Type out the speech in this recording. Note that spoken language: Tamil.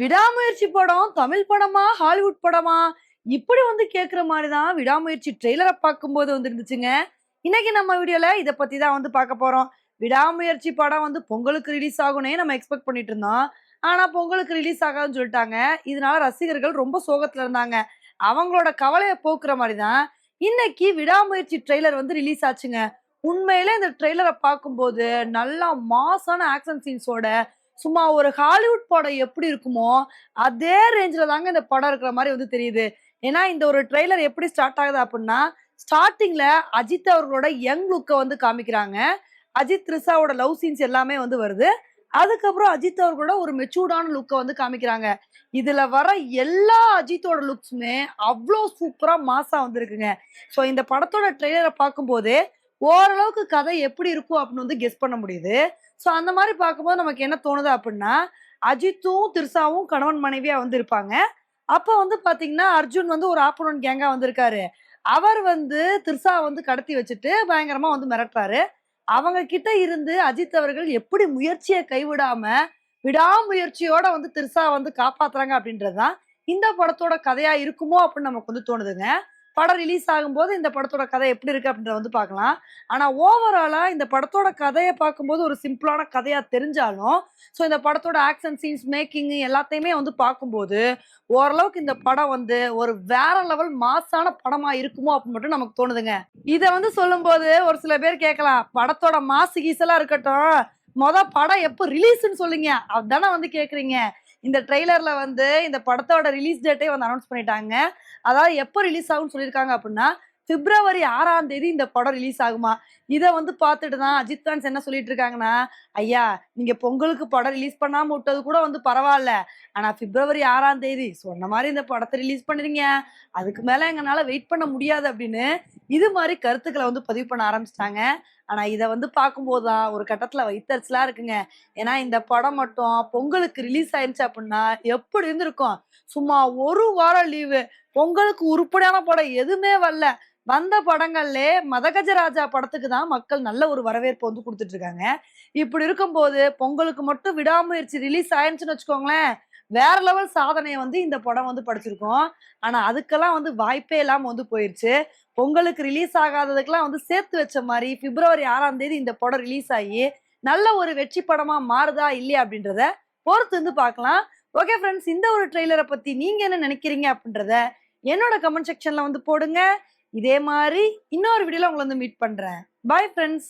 விடாமுயற்சி படம் தமிழ் படமா ஹாலிவுட் படமா? இப்படி வந்து கேட்குற மாதிரி தான் விடாமுயற்சி ட்ரெய்லரை பார்க்கும்போது வந்து இருந்துச்சுங்க இன்னைக்கு நம்ம வீடியோல இதை பத்தி தான் வந்து பார்க்க போறோம். விடாமுயற்சி படம் வந்து பொங்கலுக்கு ரிலீஸ் ஆகும்னே நம்ம எக்ஸ்பெக்ட் பண்ணிட்டு இருந்தோம். ஆனா பொங்கலுக்கு ரிலீஸ் ஆகாதுன்னு சொல்லிட்டாங்க. இதனால ரசிகர்கள் ரொம்ப சோகத்துல இருந்தாங்க. அவங்களோட கவலையை போக்குற மாதிரி தான் இன்னைக்கு விடாமுயற்சி ட்ரெய்லர் வந்து ரிலீஸ் ஆச்சுங்க. உண்மையிலே இந்த ட்ரெய்லரை பார்க்கும்போது நல்லா மாசான ஆக்ஷன் சீன்ஸோட சும்மா ஒரு ஹாலிவுட் படம் எப்படி இருக்குமோ அதே ரேஞ்சில் தாங்க இந்த படம் இருக்கிற மாதிரி வந்து தெரியுது. ஏன்னா இந்த ஒரு ட்ரெய்லர் எப்படி ஸ்டார்ட் ஆகுது அப்படின்னா ஸ்டார்டிங்ல அஜித் அவர்களோட யங் லுக்கை வந்து காமிக்கிறாங்க. அஜித் த்ரிஷாவோட லவ் சீன்ஸ் எல்லாமே வந்து வருது. அதுக்கப்புறம் அஜித் அவர்களோட ஒரு மெச்சூர்டான லுக்கை வந்து காமிக்கிறாங்க. இதுல வர எல்லா அஜித்தோட லுக்ஸுமே அவ்வளோ சூப்பரா மாசா வந்திருக்குங்க. ஸோ இந்த படத்தோட ட்ரெய்லரை பார்க்கும்போது ஓரளவுக்கு கதை எப்படி இருக்கும் அப்படின்னு வந்து கெஸ் பண்ண முடியுது. ஸோ அந்த மாதிரி பார்க்கும்போது நமக்கு என்ன தோணுது அப்படின்னா அஜித்தும் திர்சாவும் கணவன் மனைவியாக வந்து இருப்பாங்க. அப்போ வந்து பார்த்தீங்கன்னா அர்ஜுன் வந்து ஒரு ஆப்போனன்ட் கேங்காக வந்திருக்காரு. அவர் வந்து திர்சா வந்து கடத்தி வச்சுட்டு பயங்கரமாக வந்து மிரட்டுறாரு. அவங்க கிட்ட இருந்து அஜித் அவர்கள் எப்படி முயற்சியை கைவிடாம விடாமுயற்சியோட வந்து திர்சா வந்து காப்பாத்துறாங்க அப்படின்றதுதான் இந்த படத்தோட கதையா இருக்குமோ அப்படின்னு நமக்கு வந்து தோணுதுங்க. படம் ரிலீஸ் ஆகும்போது இந்த படத்தோட கதை எப்படி இருக்கு அப்படின்றத வந்து பார்க்கலாம். ஆனால் ஓவராலாக இந்த படத்தோட கதையை பார்க்கும்போது ஒரு சிம்பிளான கதையாக தெரிஞ்சாலும் ஸோ இந்த படத்தோட ஆக்ஷன் சீன்ஸ் மேக்கிங் எல்லாத்தையுமே வந்து பார்க்கும்போது ஓரளவுக்கு இந்த படம் வந்து ஒரு வேற லெவல் மாசான படமாக இருக்குமோ அப்படின்னு மட்டும் நமக்கு தோணுதுங்க. இதை வந்து சொல்லும்போது ஒரு சில பேர் கேட்கலாம் படத்தோட மாசு கீசெல்லாம் இருக்கட்டும் மொதல் படம் எப்போ ரிலீஸ்ன்னு சொல்லுங்க. அதுதானே வந்து கேட்குறீங்க இந்த ட்ரெய்லர்ல வந்து இந்த படத்தோட ரிலீஸ் டேட்டே வந்து அனௌன்ஸ் பண்ணிட்டாங்க. அதாவது எப்போ ரிலீஸ் ஆகும்னு சொல்லியிருக்காங்க அப்படின்னா பிப்ரவரி ஆறாம் தேதி இந்த படம் ரிலீஸ் ஆகுமா? இதை வந்து பார்த்துட்டு தான் அஜித் ஃபேன்ஸ் என்ன சொல்லிட்டு இருக்காங்கன்னா ஐயா நீங்க பொங்கலுக்கு படம் ரிலீஸ் பண்ணாம விட்டது கூட வந்து பரவாயில்ல. ஆனா பிப்ரவரி ஆறாம் தேதி சொன்ன மாதிரி இந்த படத்தை ரிலீஸ் பண்ணுறீங்க அதுக்கு மேல எங்களால வெயிட் பண்ண முடியாது அப்படின்னு இது மாதிரி கருத்துக்களை வந்து பதிவு பண்ண ஆரம்பிச்சிட்டாங்க. ஆனால் இதை வந்து பார்க்கும்போது தான் ஒரு கட்டத்தில் வைத்தறிச்சலா இருக்குங்க. ஏன்னா இந்த படம் மட்டும் பொங்கலுக்கு ரிலீஸ் ஆயிடுச்சு அப்படின்னா எப்படி இருந்திருக்கும்? சும்மா ஒரு வாரம் லீவு பொங்கலுக்கு உருப்படியான படம் எதுவுமே வரல. வந்த படங்கள்ல மதகஜராஜா படத்துக்கு தான் மக்கள் நல்ல ஒரு வரவேற்பு வந்து கொடுத்துட்டு இருக்காங்க. இப்படி இருக்கும்போது பொங்கலுக்கு மட்டும் விடாமுயற்சி ரிலீஸ் ஆயிடுச்சுன்னு வச்சுக்கோங்களேன். வேற லெவல் சாதனையை வந்து இந்த படம் வந்து படிச்சிருக்கோம். ஆனா அதுக்கெல்லாம் வந்து வாய்ப்பே இல்லாம வந்து போயிருச்சு. பொங்கலுக்கு ரிலீஸ் ஆகாததுக்கெல்லாம் வந்து சேர்த்து வச்ச மாதிரி பிப்ரவரி ஆறாம் தேதி இந்த படம் ரிலீஸ் ஆகி நல்ல ஒரு வெற்றி படமா மாறுதா இல்லையா அப்படின்றத பொறுத்து வந்து பார்க்கலாம். ஓகே ஃப்ரெண்ட்ஸ் இந்த ஒரு ட்ரெய்லரை பத்தி நீங்க என்ன நினைக்கிறீங்க அப்படின்றத என்னோட கமெண்ட் செக்ஷன்ல வந்து போடுங்க. இதே மாதிரி இன்னொரு வீடியோல உங்களை வந்து மீட் பண்றேன். Bye friends